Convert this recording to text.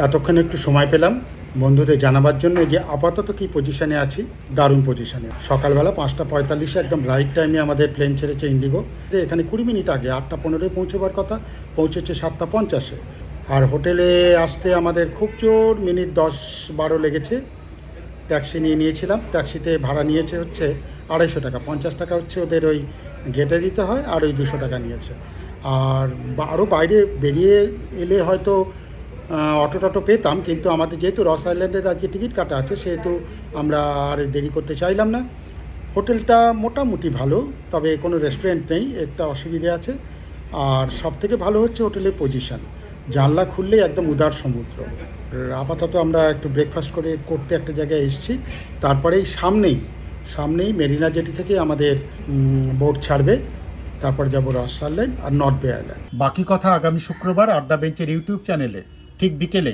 এতক্ষণ একটু সময় পেলাম বন্ধুদের জানাবার জন্য যে আপাতত কি পজিশনে আছি? দারুণ পজিশনে সকালবেলা পাঁচটা পঁয়তাল্লিশে একদম রাইট টাইমে আমাদের প্লেন ছেড়েছে ইন্ডিগো এখানে কুড়ি মিনিট আগে আটটা পনেরোয় পৌঁছবার কথা, পৌঁছেছে সাতটা পঞ্চাশে। আর হোটেলে আসতে আমাদের খুব জোর মিনিট দশ বারো লেগেছে। ট্যাক্সি নিয়ে নিয়েছিলাম। ট্যাক্সিতে ভাড়া নিয়েছে হচ্ছে আড়াইশো টাকা। পঞ্চাশ টাকা হচ্ছে ওদের ওই গেটে দিতে হয় আর ওই দুশো টাকা নিয়েছে। আর আরও বাইরে বেরিয়ে এলে হয়তো অটো টটো পেতাম, কিন্তু আমাদের যেহেতু রস আইল্যান্ডের আজকে টিকিট কাটা আছে, সেহেতু আমরা আর দেরি করতে চাইলাম না। হোটেলটা মোটামুটি ভালো, তবে কোনো রেস্টুরেন্ট নেই, একটা অসুবিধে আছে। আর সব থেকে ভালো হচ্ছে হোটেলের পজিশন জানলা খুললেই একদম উদার সমুদ্র। আপাতত আমরা একটু ব্রেকফাস্ট করে করতে একটা জায়গায় এসেছি। তারপরেই সামনেই সামনেই মেরিনা জেটি থেকে আমাদের বোট ছাড়বে। তারপর যাব রস আইল্যান্ড আর নর্থ বে আইল্যান্ড। বাকি কথা আগামী শুক্রবার আড্ডা বেঞ্চের ইউটিউব চ্যানেলে। ঠিক বিকেলে